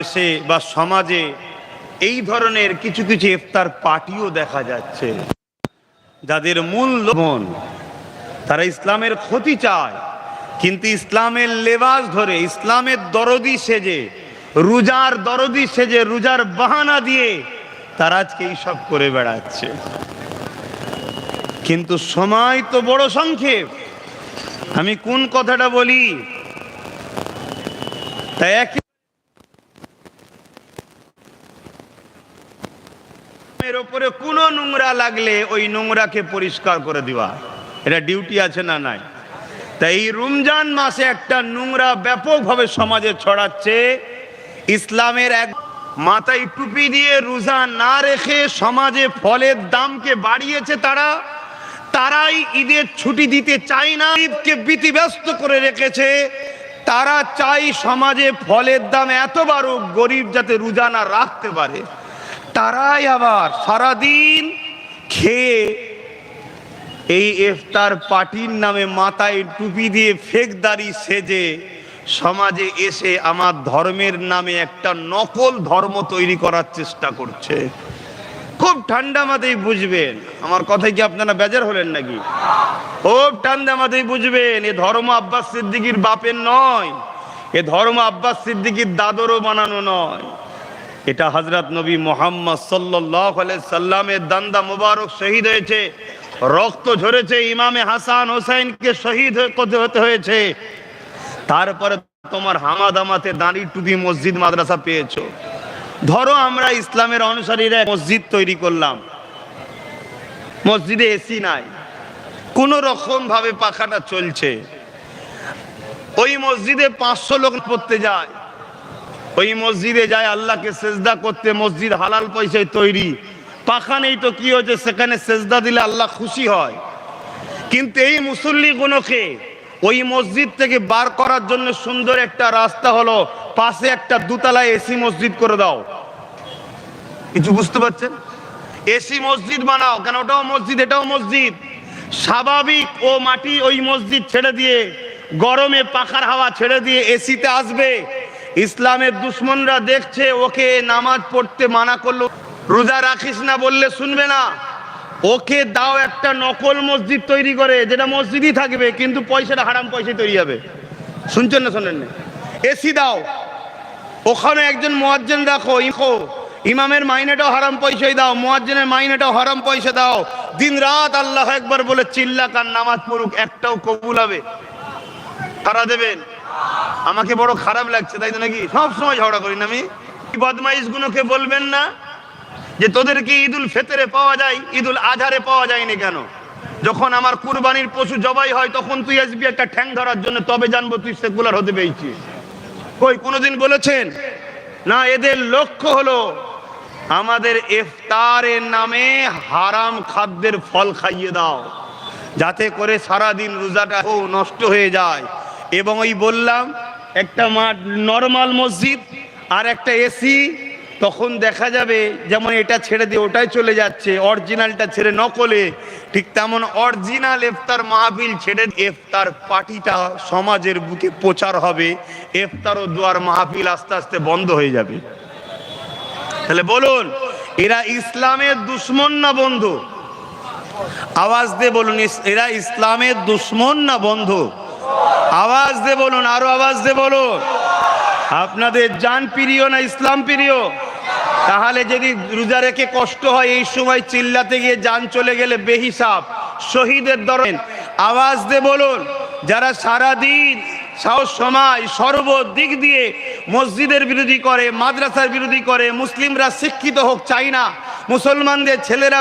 দেশে বা সমাজে এই ধরনের কিছু কিছু ইফতার পার্টিও দেখা যাচ্ছে। যাদের মূল মন তারা ইসলামের ক্ষতি চায়। কিন্তু ইসলামের লেবাস ধরে, ইসলামের দরদি সেজে, রোজার দরদি সেজে, রোজার বাহানা দিয়ে তারা আজকে এইসব করে বেড়াচ্ছে। কিন্তু সময় তো বড় সংক্ষেপ। আমি কোন কথাটা বলি? তাই এক এর ওপরে কোনো নোংরা লাগলে ওই নোংরাকে পরিষ্কার করে দেওয়া এটা ডিউটি আছে না নাই? তাই এই রমজান মাসে একটা নোংরা ব্যাপকভাবে সমাজে ছড়াচ্ছে। ইসলামের এক মাথায় টুপি দিয়ে রোজা না রেখে সমাজে ফলের দামকে বাড়িয়েছে তারা। তারাই ঈদের ছুটি দিতে চায় না, ঈদকে ব্যস্ত করে রেখেছে। তারা চাই সমাজে ফলের দাম এত বাড়ুক, গরিব যাতে রোজা না রাখতে পারে। তারাই আবার সারাদিন খেয়ে এই ইফতার পার্টির নামে মাথায় টুপি দিয়ে ফেকদারি সেজে সমাজে এসে আমার ধর্মের নামে একটা নকল ধর্ম তৈরি করার চেষ্টা করছে। খুব ঠান্ডা মাথায় বুঝবেন। আমার কথায় কি আপনারা বেজার হলেন নাকি? খুব ঠান্ডা মাথায় বুঝবেন, এ ধর্ম আব্বাস সিদ্দিকির বাপের নয়, এ ধর্ম আব্বাস সিদ্দিকির দাদরও বানানো নয়। এটা হজরত নবী মোহাম্মদ সাল্লাহ সাল্লামের দান্দা মুবারক শহীদ হয়েছে, রক্ত ঝরেছে, ইমামে হাসান হোসাইনকে শহীদ হতে হয়েছে। তারপরে তোমার হামাদামাতে দাঁড়ি টুপি মসজিদ মাদ্রাসা পেয়েছ। ধরো আমরা ইসলামের অনুসারীরা মসজিদ তৈরি করলাম। মসজিদে এসি নাই। কোন রকম ভাবে পাখাটা চলছে। ওই মসজিদে পাঁচশো লোক পড়তে যায়। ওই মসজিদে যায় আল্লাহকে সেজদা করতে, মসজিদ হালাল পয়সায় তৈরি। পাখা নেই তো কি হয়েছে সেখানে সেজদা দিলে আল্লাহ খুশি হয়। কিন্তু এই মুসল্লি গুলোকে ওই মসজিদ থেকে বার করার জন্য সুন্দর একটা রাস্তা হলো, পাশে একটা দুতলা এসি মসজিদ করে দাও। কিছু বুঝতে পারছেন? এসি মসজিদ বানাও, কেন ওটাও মসজিদ, এটাও মসজিদ। স্বাভাবিক ও মাটি ওই মসজিদ ছেড়ে দিয়ে, গরমে পাখার হাওয়া ছেড়ে দিয়ে এসিতে আসবে। ইসলামের দুশ্মনরা দেখছে, ওকে নামাজ পড়তে মানা করল। রোজা রাখিস না বললে শুনবে না। ওকে দাও একটা নকল মসজিদ তৈরি করে, যেটা মসজিদই থাকবে, কিন্তু পয়সাটা হারাম পয়সা তৈরি হবে। শুনছেন না, শোনেন না। এসি দাও। ওখানে একজন মোয়াজ্জেন রাখো ইখো ইমামের মাইনেটাও হারাম পয়সাই দাও, মোয়াজ্জেনের মাইনেটাও হারাম পয়সা দাও। দিন রাত আল্লাহ একবার বলে, চিল্লা কার নামাজ পড়ুক, একটাও কবুল হবে। তারা দেবেন? আমাকে বড় খারাপ লাগছে, তাই তো নাকি? সব সময় ঝগড়া করি না আমি। বদমাইশ গুলোকে বলবেন না যে তোদেরকে ঈদুল ফেতরে পাওয়া যায়, ঈদুল আজহারে পাওয়া যায়নি কেন? যখন আমার কুরবানির পশু জবাই হয়, তখন তুই আসবি একটা ঠ্যাং ধরার জন্য তবে জানব তুই সেকুলার হতে পেয়েছিস কই, কোনোদিন বলেছেন? না, এদের লক্ষ্য হলো আমাদের ইফতারের নামে হারাম খাদ্যের ফল খাইয়ে দাও, যাতে করে সারাদিন রোজাটা নষ্ট হয়ে যায়। এবং ওই বললাম, একটা মাঠ নর্মাল মসজিদ আর একটা এসি তখন দেখা যাবে যেমন এটা ছেড়ে দিয়ে ওটাই চলে যাচ্ছে অরিজিনালটা ছেড়ে নকলে, ঠিক তেমন অরিজিনাল ইফতার মাহফিল ছেড়ে ইফতার পার্টিটা সমাজের বুকে প্রচার হবে, ইফতার ও দোয়ার মাহফিল আস্তে আস্তে বন্ধ হয়ে যাবে। তাহলে বলুন, এরা ইসলামের দুশ্মন না বন্ধু? আওয়াজ দিয়ে বলুন, এরা ইসলামের দুশ্মন না বন্ধু? আওয়াজ দিয়ে বলুন, আরও আওয়াজ দিয়ে বলুন। আপনাদের যান প্রিয় না ইসলাম প্রিয়? তাহলে যদি রোজা রেখে কষ্ট হয়, এই সময় চিল্লাতে গিয়ে যান চলে গেলে বেহিসাব, শহীদের দরেন আওয়াজ দিয়ে বলুন, যারা সারাদিন সাহস, সময় সর্বদিক দিয়ে মসজিদের বিরোধী করে, মাদ্রাসার বিরোধী করে, মুসলিমরা শিক্ষিত হোক, চাই না। মুসলমানদের ছেলেরা